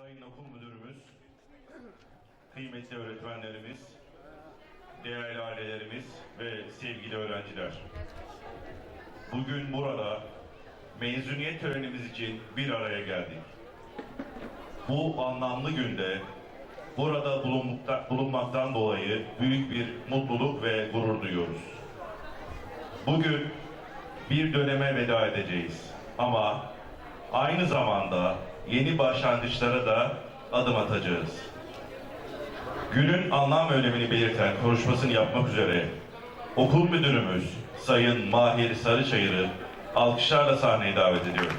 Sayın Okul Müdürümüz, kıymetli öğretmenlerimiz, değerli ailelerimiz ve sevgili öğrenciler. Bugün burada mezuniyet törenimiz için bir araya geldik. Bu anlamlı günde burada bulunmakta, bulunmaktan dolayı büyük bir mutluluk ve gurur duyuyoruz. Bugün bir döneme veda edeceğiz ama aynı zamanda yeni başlangıçlara da adım atacağız. Günün anlam önemini belirten konuşmasını yapmak üzere okul müdürümüz Sayın Mahir Sarıçayır'ı alkışlarla sahneye davet ediyorum.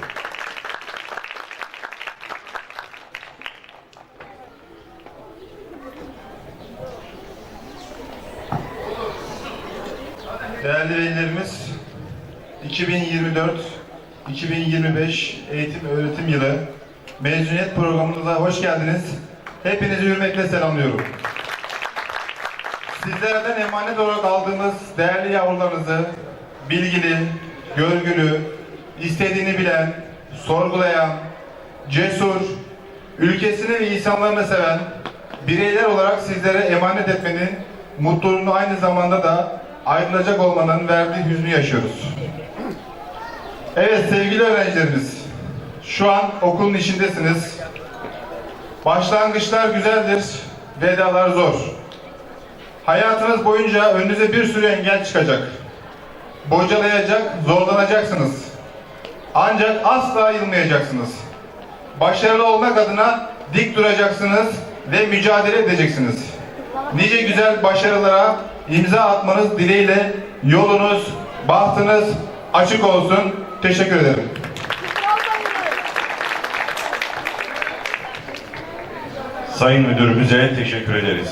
Değerli velilerimiz, 2024-2025 eğitim öğretim yılı mezuniyet programımıza hoş geldiniz. Hepinizi hürmetle selamlıyorum. Sizlerden emanet olarak aldığımız değerli yavrularınızı bilgili, görgülü, istediğini bilen, sorgulayan, cesur, ülkesini ve insanlarını seven bireyler olarak sizlere emanet etmenin mutluluğunu aynı zamanda da ayrılacak olmanın verdiği hüznü yaşıyoruz. Evet sevgili öğrencilerimiz, şu an okulun içindesiniz. Başlangıçlar güzeldir, vedalar zor. Hayatınız boyunca önünüze bir sürü engel çıkacak. Bocalayacak, zorlanacaksınız. Ancak asla yılmayacaksınız. Başarılı olmak adına dik duracaksınız ve mücadele edeceksiniz. Nice güzel başarılara imza atmanız dileğiyle yolunuz, bahtınız açık olsun. Teşekkür ederim. Sayın Müdürümüze teşekkür ederiz.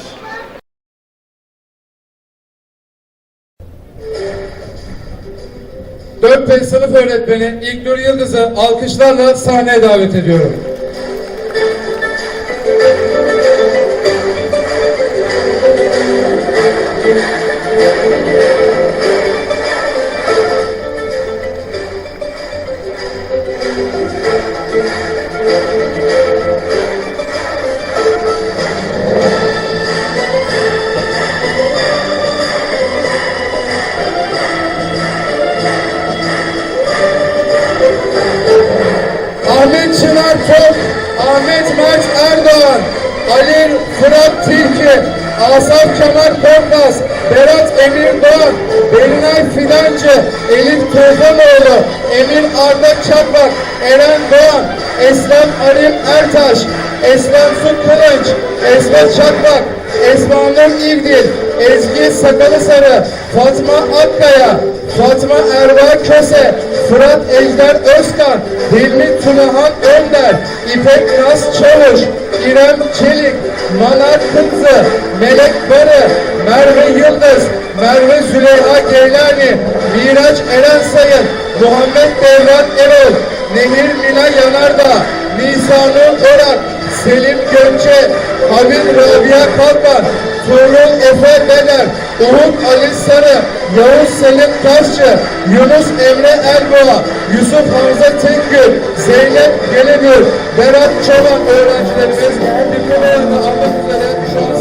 Dört sınıf öğretmeni İlknur Yıldız'ı alkışlarla sahneye davet ediyorum. Erdoğan, Ali Fırat Tilki, Asaf Kemal Korkmaz, Berat Emir Doğan, Belinay Fidancı, Elif Tufanoğlu, Emir Arda Çakmak, Eren Doğan, Eslem Ali Ertaş, Eslem Su Kılıç, Esme Çakmak, Esma İvdil, Ezgi Sakalı Sarı, Fatma Akkaya, Fatma Erva Köse, Fırat Ejder Özkan, Hilmi Tunahan Önder, İpek Naz Çavuş, İrem Çelik, Manar Kımzı, Melek Barı, Merve Yıldız, Merve Züleyha Geylani, Miraç Eren Sayın, Muhammed Devran Erol, Nehir Mina Yanardağ, Nisanur Orak, Selim Gökçe, Habib Rabia Kalkan, Tuğrul Efe Bener, Umut Ali Sarı, Yavuz Selim Taşçı, Yunus Emre Erboğa, Yusuf Hamza Tengül, Zeynep Gelebür, Berat Çoban öğrencilerimiz diplomalarını almak üzere şu an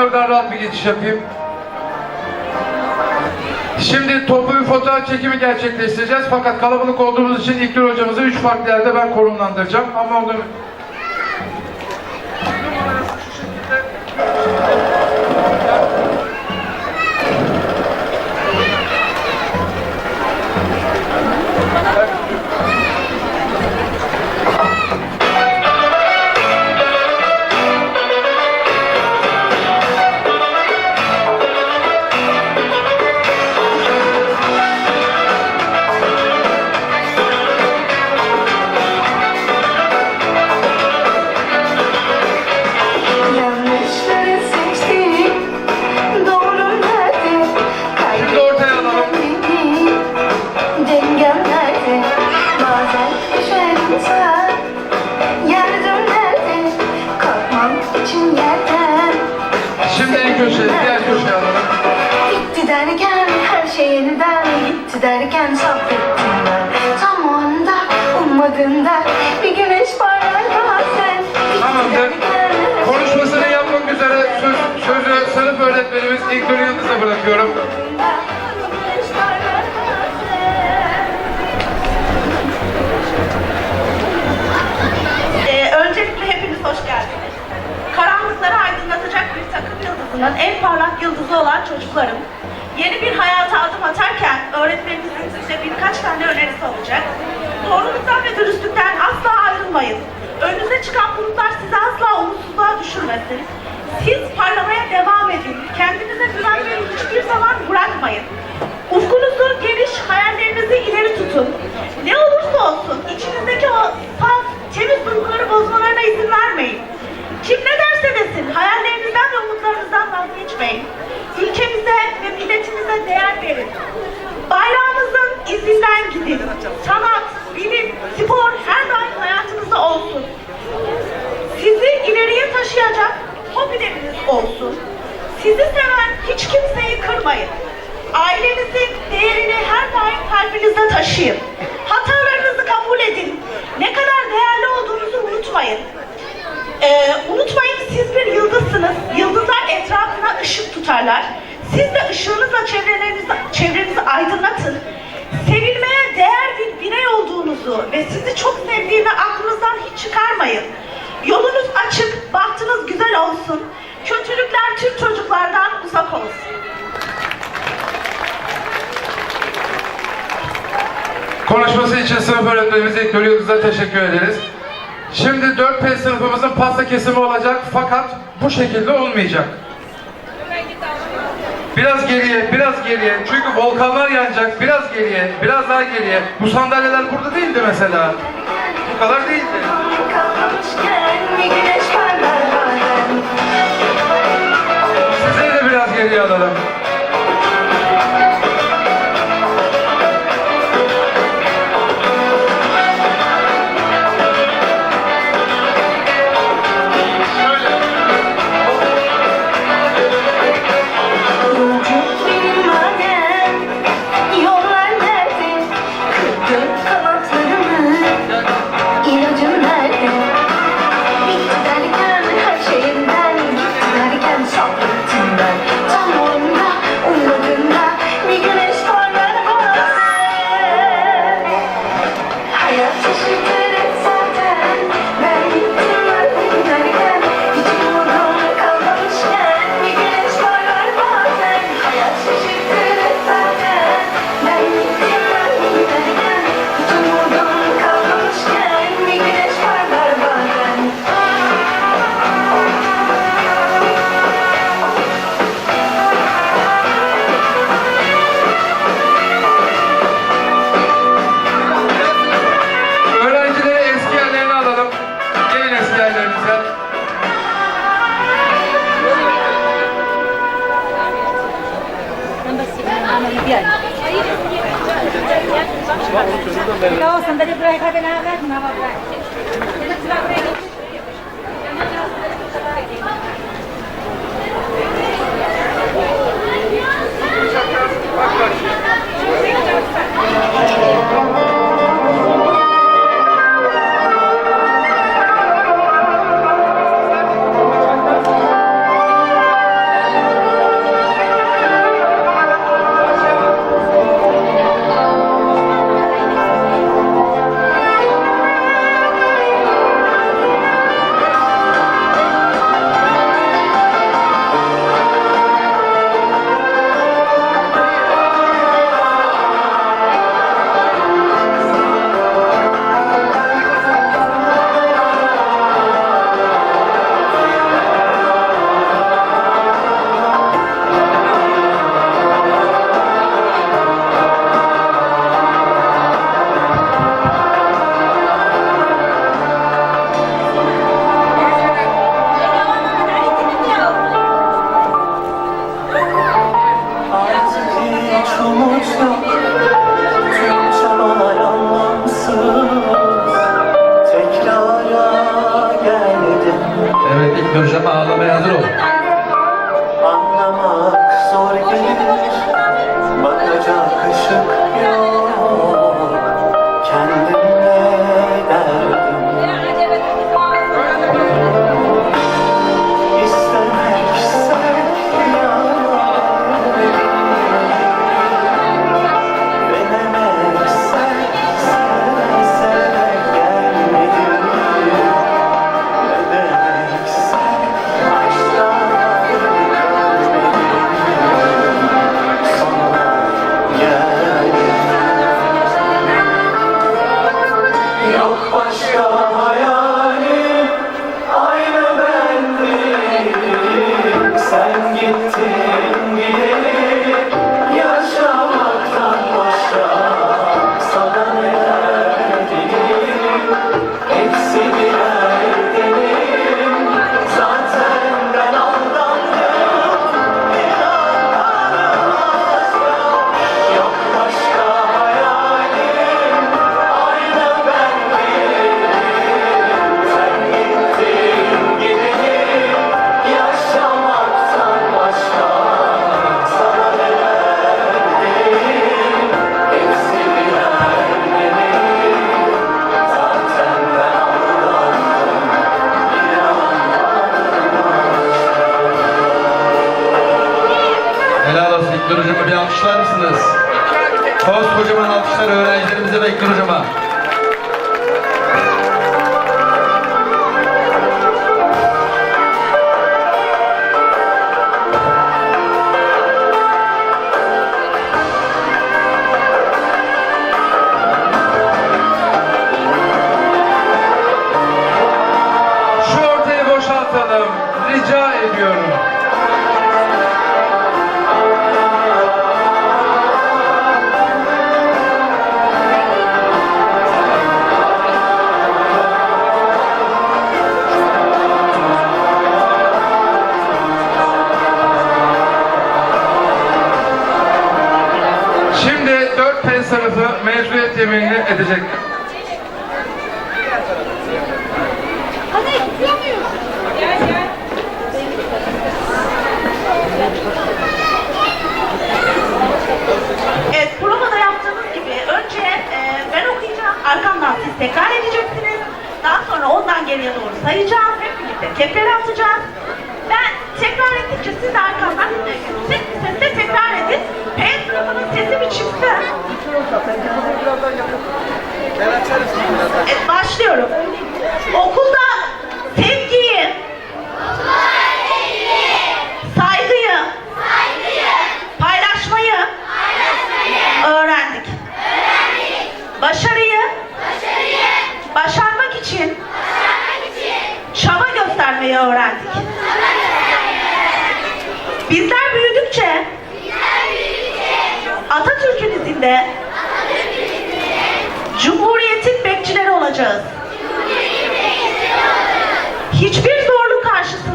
oradan rahat bir geçiş yapayım. Şimdi toplu bir fotoğraf çekimi gerçekleştireceğiz. Fakat kalabalık olduğumuz için İlknur hocamızı üç farklı yerde ben konumlandıracağım. Ama ondan vazgeçmeyin. Ülkemize ve milletimize değer verin. Bayrağımızın izinden gidin. Sanat, bilim, spor her daim hayatınızda olsun. Sizi ileriye taşıyacak hobileriniz olsun. Sizi seven hiç kimseyi kırmayın. Ailenizin değerini her daim kalbinizde taşıyın. Hatalarınızı kabul edin. Ne kadar değerli olduğunuzu unutmayın. Ee, unutmayın siz bir yıldızsınız. Yıldızlar etrafına ışık tutarlar. Siz de ışığınızla çevrelerinizi, çevrenizi aydınlatın. Sevilmeye değer bir birey olduğunuzu ve sizi çok sevdiğini aklınızdan hiç çıkarmayın. Yolunuz açık, bahtınız güzel olsun. Kötülükler tüm çocuklardan uzak olsun. Konuşması için sınıf öğretmenimiz İlknur Yıldız'a teşekkür ederiz. Şimdi 4P sınıfımızın pasta kesimi olacak fakat bu şekilde olmayacak. Biraz geriye, biraz geriye. Çünkü volkanlar yanacak. Biraz geriye, biraz daha geriye. Bu sandalyeler burada değildi mesela. Bu kadar değildi. Sizi de biraz geriye alalım. Bekir Hocam'a bir alkışlar mısınız? Koskocaman alkışlar öğrencilerimize Bekir Hocam'a. Yemeğini edecektir.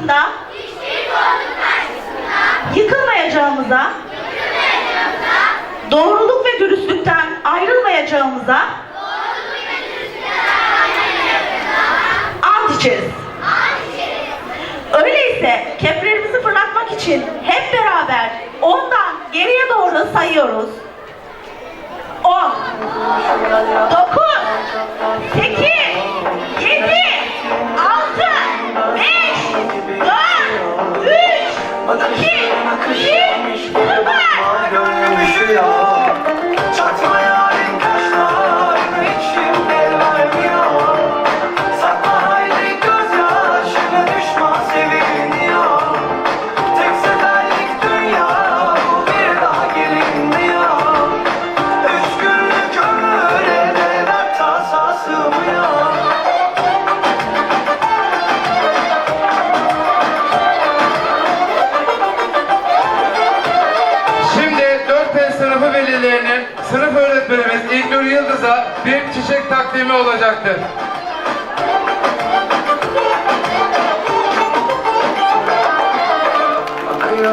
Karşısında, yıkılmayacağımıza, doğruluk ve dürüstlükten ayrılmayacağımıza ant içeriz. Öyleyse keplerimizi fırlatmak için hep beraber ondan geriye doğru sayıyoruz. 10 9 8 3 2 1 0 Gönlüm üşüyor Çatma olacaktır.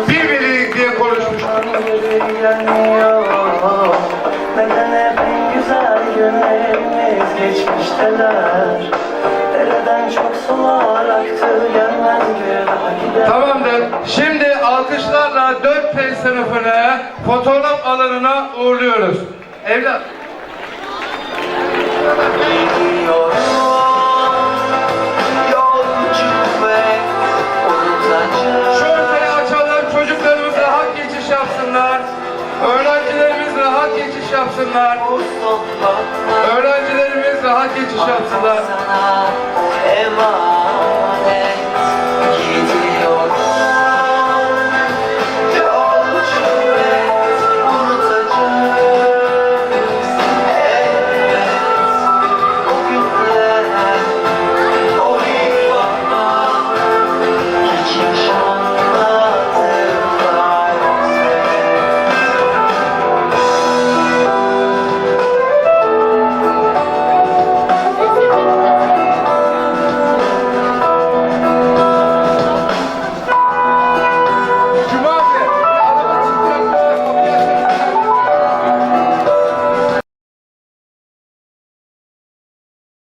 Bir veli diye konuşmuş. Neden hep en güzel günlerimiz geçmişteler Dereden çok sular aktı gelmez Tamamdır. Şimdi alkışlarla 4P sınıfını fotoğraf alanına uğurluyoruz. Evlat. Gidiyorum rahat geçiş yapsınlar. Öğrencilerimiz rahat geçiş yapsınlar. emanet